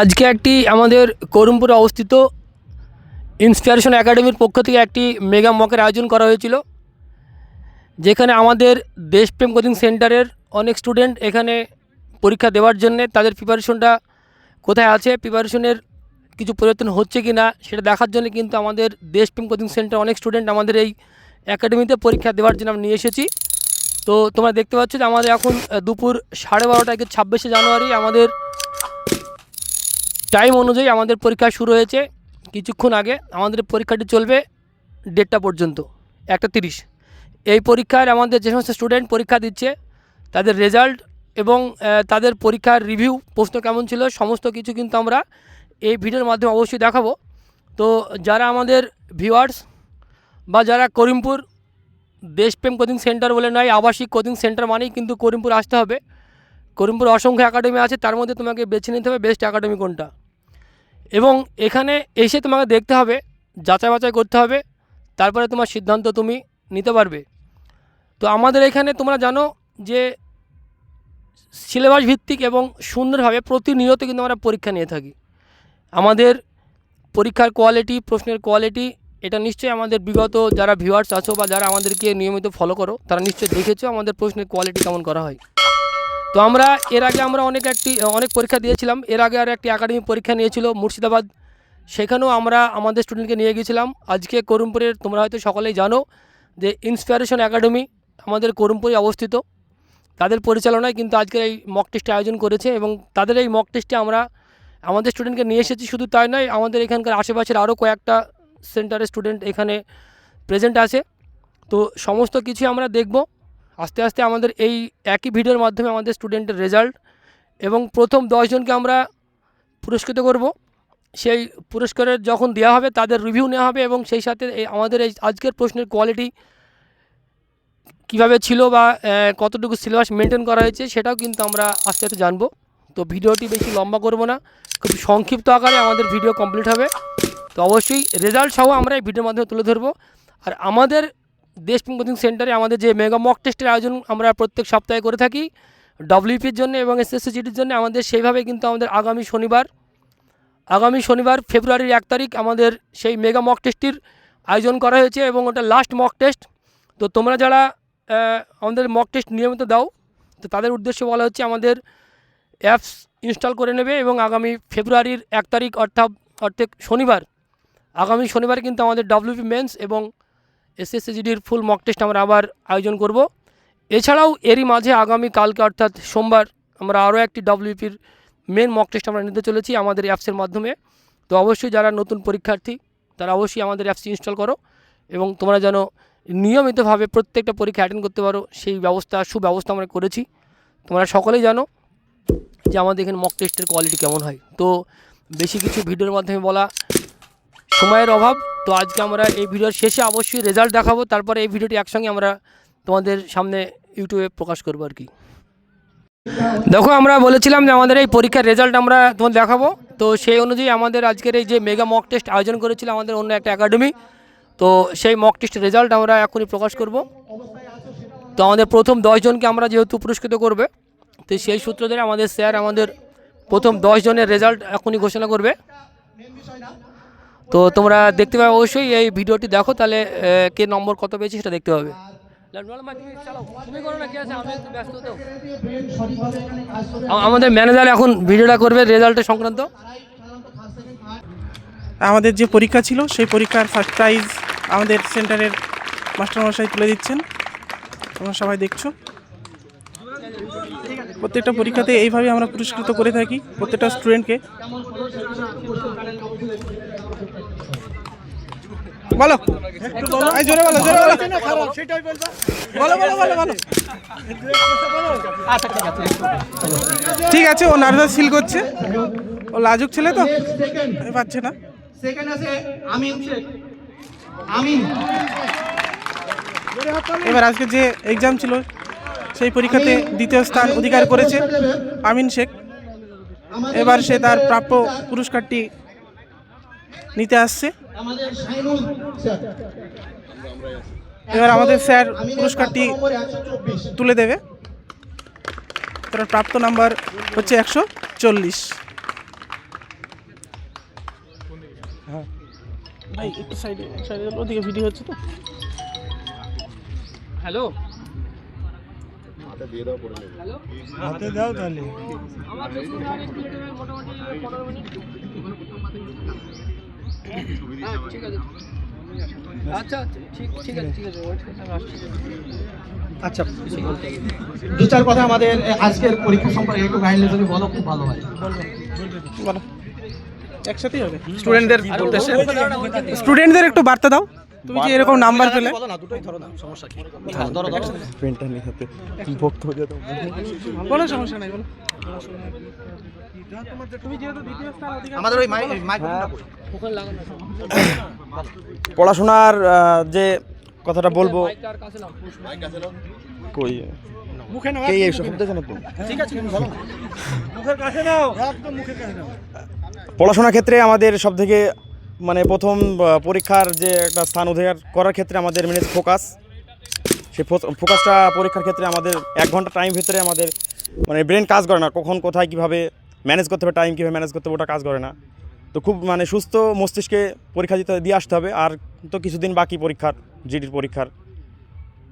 আজকে একটি আমাদের করুমপুরে অবস্থিত ইন্সপিরেশন একাডেমির পক্ষ থেকে একটি মেগা মকের আয়োজন করা হয়েছিল, যেখানে আমাদের দেশপ্রেম কোচিং সেন্টারের অনেক স্টুডেন্ট এখানে পরীক্ষা দেওয়ার জন্যে তাদের প্রিপারেশনটা কোথায় আছে, প্রিপারেশনের কিছু পরিবর্তন হচ্ছে কি না সেটা দেখার জন্য কিন্তু আমাদের দেশপ্রেম কোচিং সেন্টার অনেক স্টুডেন্ট আমাদের এই একাডেমিতে পরীক্ষা দেওয়ার জন্য আমরা নিয়ে এসেছি। তো তোমরা দেখতে পাচ্ছ যে আমাদের এখন দুপুর সাড়ে বারোটাকে ছাব্বিশে জানুয়ারি আমাদের টাইম অনুযায়ী আমাদের পরীক্ষা শুরু হয়েছে। কিছুক্ষণ আগে আমাদের পরীক্ষাটি চলবে দেড়টা পর্যন্ত, একটা তিরিশ। এই পরীক্ষার আমাদের যে সমস্ত স্টুডেন্ট পরীক্ষা দিচ্ছে, তাদের রেজাল্ট এবং তাদের পরীক্ষার রিভিউ প্রশ্ন কেমন ছিল, সমস্ত কিছু কিন্তু আমরা এই ভিডিওর মাধ্যমে অবশ্যই দেখাবো। তো যারা আমাদের ভিউয়ার্স বা যারা করিমপুর দেশপ্রেম কোচিং সেন্টার বলে নয়, আবাসিক কোচিং সেন্টার মানেই কিন্তু করিমপুর আসতে হবে। করিমপুর অসংখ্য একাডেমি আছে, তার মধ্যে তোমাকে বেছে নিতে হবে বেস্ট একাডেমি কোনটা। এবং এখানে এসে তোমাকে দেখতে হবে, যাচাই বাছাই করতে হবে, তারপরে তোমার সিদ্ধান্ত তুমি নিতে পারবে। তো আমাদের এখানে তোমরা জানো যে সিলেবাস ভিত্তিক এবং সুন্দরভাবে প্রতিনিয়ত কিন্তু আমরা পরীক্ষা নিয়ে থাকি। আমাদের পরীক্ষার কোয়ালিটি প্রশ্নের কোয়ালিটি এটা নিশ্চয়ই আমাদের বিগত যারা ভিউয়ার্স আছো বা যারা আমাদেরকে নিয়মিত ফলো করো, তারা নিশ্চয়ই দেখেছ আমাদের প্রশ্নের কোয়ালিটি কেমন করা হয়। তো আমরা এর আগে আমরা অনেক একটি, অনেক পরীক্ষা দিয়েছিলাম। এর আগে আর একটি একাডেমি পরীক্ষা নিয়েছিল মুর্শিদাবাদ। সেখানেও আমরা আমাদের স্টুডেন্টকে নিয়ে গিয়েছিলাম আজকে করুমপুরের, তোমরা হয়তো সকলেই জানো যে ইন্সপিরেশন একাডেমি আমাদের করুমপুরে অবস্থিত। তাদের পরিচালনায় কিন্তু আজকের এই মক টেস্ট আয়োজন করেছে এবং তাদের এই মক টেস্টে আমরা আমাদের স্টুডেন্টকে নিয়ে এসেছি। শুধু তাই নয়, আমাদের এখানকার আশেপাশের আরও কয়েকটা সেন্টারের স্টুডেন্ট এখানে প্রেজেন্ট আছে। তো সমস্ত কিছু আমরা দেখব। আস্তে আস্তে আমাদের এই একই ভিডিওর মাধ্যমে আমাদের স্টুডেন্টের রেজাল্ট এবং প্রথম দশজনকে আমরা পুরস্কৃত করব। সেই পুরস্কারের যখন দেওয়া হবে তাদের রিভিউ নেওয়া হবে এবং সেই সাথে আমাদের এই আজকের প্রশ্নের কোয়ালিটি কীভাবে ছিল বা কতটুকু সিলেবাস মেনটেন করা হয়েছে সেটাও কিন্তু আমরা আস্তে আস্তে জানব। তো ভিডিওটি বেশি লম্বা করব না, খুব সংক্ষিপ্ত আকারে আমাদের ভিডিও কমপ্লিট হবে। তো অবশ্যই রেজাল্ট সহ আমরা এই ভিডিওর মাধ্যমে তুলে ধরবো। আর আমাদের দেশপ্রেম কোচিং সেন্টারে আমাদের যে মেগা মক টেস্টের আয়োজন আমরা প্রত্যেক সপ্তাহে করে থাকি। ডব্লিউপির জন্য এবং এসএসসি জিডির জন্য আমাদের সেইভাবে কিন্তু আমাদের আগামী শনিবার আগামী শনিবার ফেব্রুয়ারির এক তারিখ আমাদের সেই মেগা মক টেস্টটির আয়োজন করা হয়েছে এবং ওটা লাস্ট মক টেস্ট তো তোমরা যারা আমাদের মক টেস্ট নিয়মিত দাও, তো তাদের উদ্দেশ্যে বলা হচ্ছে আমাদের অ্যাপস ইনস্টল করে নেবে এবং আগামী ফেব্রুয়ারির এক তারিখ অর্থাৎ অর্থাৎ শনিবার, আগামী শনিবার কিন্তু আমাদের ডব্লিউপি মেন্স এবং এসএসসিজিডির ফুল মক টেস্ট আমরা আবার আয়োজন করব। এছাড়াও এরই মাঝে আগামী কালকে অর্থাৎ সোমবার আমরা আরও একটি ডব্লিউপির মেন মক টেস্ট আমরা নিতে চলেছি আমাদের অ্যাপসের মাধ্যমে। তো অবশ্যই যারা নতুন পরীক্ষার্থী, তারা অবশ্যই আমাদের অ্যাপসটি ইনস্টল করো এবং তোমরা যেন নিয়মিতভাবে প্রত্যেকটা পরীক্ষা অ্যাটেন্ড করতে পারো, সেই ব্যবস্থা, সুব্যবস্থা আমরা করেছি। তোমরা সকলেই জানো যে আমাদের এখানে মক টেস্টের কোয়ালিটি কেমন হয়। তো বেশি কিছু ভিডিওর মাধ্যমে বলা সময়ের অভাব, তো আজকে আমরা এই ভিডিওর শেষে অবশ্যই রেজাল্ট দেখাবো, তারপরে এই ভিডিওটি একসঙ্গে আমরা তোমাদের সামনে ইউটিউবে প্রকাশ করব আর কি। দেখো, আমরা বলেছিলাম যে আমাদের এই পরীক্ষার রেজাল্ট আমরা তোমাদের দেখাবো, তো সেই অনুযায়ী আমাদের আজকের এই যে মেগা মক টেস্ট আয়োজন করেছিল আমাদের অন্য একটা একাডেমি তো সেই মক টেস্ট রেজাল্ট আমরা এখনই প্রকাশ করব। তো আমাদের প্রথম দশজনকে আমরা যেহেতু পুরস্কৃত করবে, তো সেই সূত্র ধরে আমাদের স্যার আমাদের প্রথম দশ জনের রেজাল্ট এখনই ঘোষণা করবে। তো তোমরা দেখতে পাবে অবশ্যই এই ভিডিওটি দেখো তাহলে কে নম্বর কত পেয়েছে সেটা দেখতে পাবে। আমাদের ম্যানেজার এখন ভিডিওটা করবে রেজাল্টের সংক্রান্ত। আমাদের যে পরীক্ষা ছিল সেই পরীক্ষার ফার্স্ট প্রাইজ আমাদের সেন্টারের মাস্টারমশাই তুলে দিচ্ছেন। তোমরা সবাই দেখছ। প্রত্যেকটা পরীক্ষাতে এইভাবে আমরা পুরস্কৃত করে থাকি প্রত্যেকটা স্টুডেন্টকে বলো। জোরে বলো জোরে বলো। বলো বলো বলো বলো। ঠিক আছে ও নার্ভাস ফিল করছে। ও লাজুক ছেলে তো আমি পাচ্ছে না। সেকেন্ড আছে আমিন শেখ। এবার আজকে যে এক্সাম ছিল সেই পরীক্ষাতে দ্বিতীয় স্থান অধিকার করেছে আমিন শেখ। এবার সে তার প্রাপ্য পুরস্কারটি নিতে আসছে। এবার আমাদের স্যার পুরস্কারটি তুলে দেবে। তার প্রাপ্ত নাম্বার হচ্ছে একশো চল্লিশ। হ্যাঁ। ভাই একটু সাইডে ওদিকে ভিডিও হচ্ছে তো। হ্যালো। দাও তাহলে। আচ্ছা দু চার কথা আমাদের আজকের পরীক্ষা সম্পর্কে একটু যদি বলো, খুব ভালো হয়। একসাথেই হবে। স্টুডেন্টদের স্টুডেন্টদের একটু বার্তা দাও। তুমি যে এরকম নাম্বার পেলে? বলো না দুটোই ধরো না সমস্যা কি? হ্যাঁ, ধরো ধরো পেনটা নিয়ে হাতে বক্তব্য দিয়ে দাও কোনো সমস্যা নাই বলো। তুমি যেহেতু দ্বিতীয় স্থান অধিকার আমাদের ওই মাইক মাইক্রোফোনটা লাগানো পড়াশোনার যে কথাটা বলব মাইকটা আর কাছে নাও। কই? মুখে নাও এই সব দেখো না তো? ঠিক আছে তুমি বলো মুখের কাছে নাও। একদম মুখের কাছে নাও। পড়াশোনার ক্ষেত্রে আমাদের সব থেকে মানে প্রথম পরীক্ষার যে একটা স্থান অধিকার করার ক্ষেত্রে আমাদের মেনে ফোকাস সেই ফোকাসটা পরীক্ষার ক্ষেত্রে আমাদের এক ঘণ্টা টাইম ভিতরে আমাদের মানে ব্রেন কাজ করে না, কখন, কোথায়, কীভাবে ম্যানেজ করতে হবে টাইম কীভাবে ম্যানেজ করতে হবে, ওটা কাজ করে না। তো খুব মানে সুস্থ মস্তিষ্কে পরীক্ষা দিতে, দিয়ে আসতে হবে, আর তো কিছুদিন বাকি পরীক্ষার জিডির পরীক্ষার।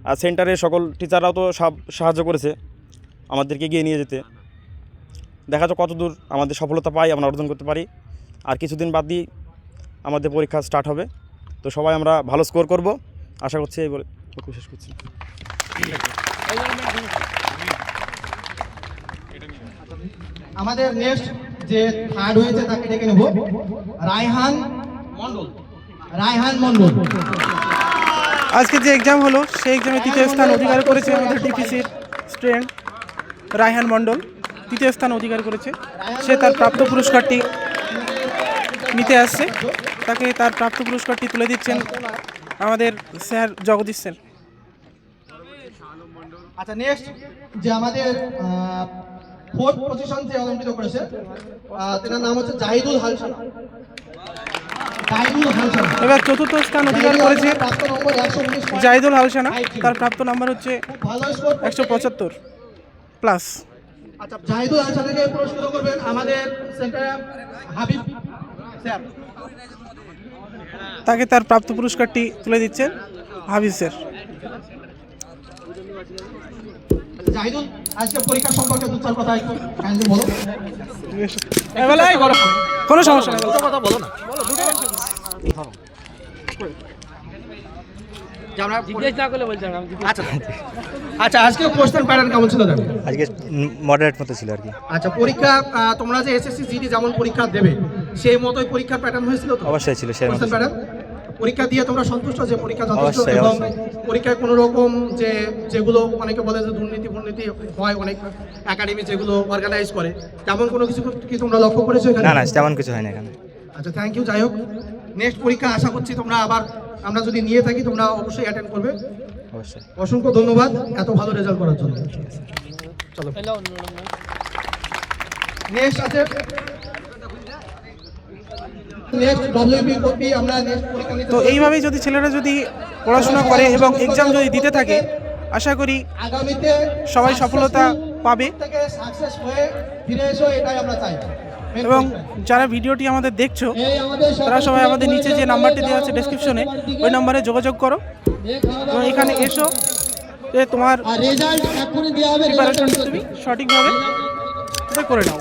আর সেন্টারে সকল টিচাররাও তো সব সাহায্য করেছে আমাদেরকে এগিয়ে নিয়ে যেতে। দেখা যাক কতদূর আমাদের সফলতা পাই, আমরা অর্জন করতে পারি। আর কিছুদিন বাদ দিয়ে আমাদের পরীক্ষা স্টার্ট হবে। তো সবাই আমরা ভালো স্কোর করব। আশা করছি এই বলে শেষ করছি। আমাদের নেক্সট যে থার্ড হয়েছে তাকে ডেকে নেব। রায়হান মন্ডল রায়হান মন্ডল আজকে যে এক্সাম হলো সেই এক্সামে তৃতীয় স্থান অধিকার করেছে আমাদের ডিপিসির স্টুডেন্ট রায়হান মণ্ডল। তৃতীয় স্থান অধিকার করেছে। সে তার প্রাপ্ত পুরস্কারটি নিতে আসছে। তাকে তার প্রাপ্ত পুরস্কারটি তুলে দিচ্ছেন আমাদের স্যার জগদীশ স্যার আচ্ছা নেক্সট যে আমাদের ফোর্থ পজিশন যে অলঙ্কৃত করেছে তেনার নাম হচ্ছে জাহিদুল হালসানা। জাহিদুল হালসানা। এবার চতুর্থ স্থান অধিকার করেছে প্রাপ্ত নম্বর একশো উনিশ জাহিদুল হালসানা। তার প্রাপ্ত নাম্বার হচ্ছে একশো পঁচাত্তর প্লাস আচ্ছা জাহিদুল হালসানাকে পুরস্কৃত করবেন আমাদের সেন্টার হাবিব স্যার তাকে তার প্রাপ্ত পুরস্কারটি তুলে দিচ্ছেন হাবিজ স্যার। আচ্ছা, জাহিদুল আজকে পরীক্ষা সম্পর্কে দু চার কথা একটু কাইন্ডলি বলো। কোনো সমস্যা নেই কথা বলো না। আচ্ছা আচ্ছা আজকে কোশ্চেন প্যাটার্ন কেমন ছিল আজকে মডারেট মতো ছিল আর কি। আচ্ছা পরীক্ষা তোমরা যে এসএসসি জিডি যেমন পরীক্ষা দেবে সেই মতোই পরীক্ষার প্যাটার্ন হয়েছিল তো? অবশ্যই ছিল সেই প্যাটার্ন পরীক্ষা দিয়ে তোমরা সন্তুষ্ট যে পরীক্ষা যথেষ্ট এবং পরীক্ষায় কোনো রকম যে যেগুলো অনেকে বলে যে দুর্নীতি ফুর্নীতি হয় অনেক একাডেমি যেগুলো অর্গানাইজ করে তেমন কোনো কিছু কি তোমরা লক্ষ্য করেছ এখানে? না না তেমন কিছু হয় না এখানে। আচ্ছা থ্যাংক ইউ যাই হোক। নেক্সট পরীক্ষা আশা করছি তোমরা আবার আমরা যদি নিয়ে থাকি তোমরা অবশ্যই অ্যাটেন্ড করবে। অবশ্যই। অসংখ্য ধন্যবাদ এত ভালো রেজাল্ট করার জন্য। চলো। নেক্সট আছে নেক্সট ডব্লিউপি কপি আমরা নেক্সট পরীক্ষা নিতে তো এইভাবেই যদি ছেলেরা যদি পড়াশোনা করে এবং এক্সাম যদি দিতে থাকে আশা করি আগামীতে সবাই সফলতা পাবে। এবং যারা ভিডিওটি আমাদের দেখছ তারা সবাই আমাদের নিচে যে নাম্বারটি দেওয়া আছে ডেসক্রিপশনে ওই নাম্বারে যোগাযোগ করো। এবং এখানে এসো যে তোমার প্রিপারেশন তুমি সঠিকভাবে করে নাও।